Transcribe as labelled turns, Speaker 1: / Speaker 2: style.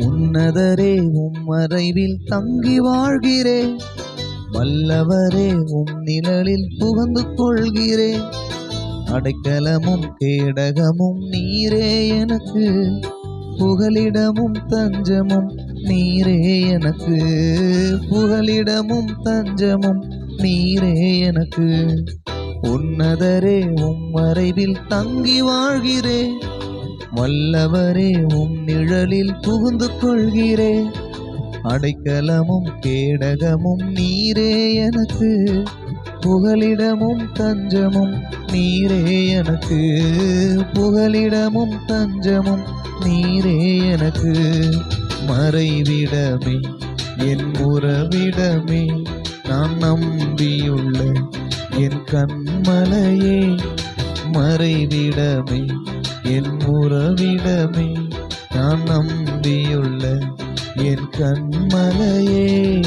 Speaker 1: உன்னதரே உம்மறைவில் தங்கி வாழ்கிறேன். வல்லவரே உம் நிழலில் புகந்து கொள்கிறேன். அடைக்கலமும் கேடகமும் நீரே எனக்கு. புகலிடமும் தஞ்சமும் நீரே எனக்கு. புகலிடமும் தஞ்சமும் நீரே எனக்கு. உன்னதரே உம் மறைவில் தங்கி வாழ்கிறேன். வல்லவரே உம் நிழலில் புகுந்து கொள்கிறேன் அடைக்கலமும் கேடகமும் நீரே எனக்கு. புகலிடமும் தஞ்சமும் நீரே எனக்கு. புகலிடமும் தஞ்சமும் நீரே எனக்கு. மறைவிடமே என் உறவிடமே நான் நம்பியுள்ள என் கண்மலையே. மறைவிடமே என் உறவிடமே நான் நம்பியுள்ள என் கண்மலையே.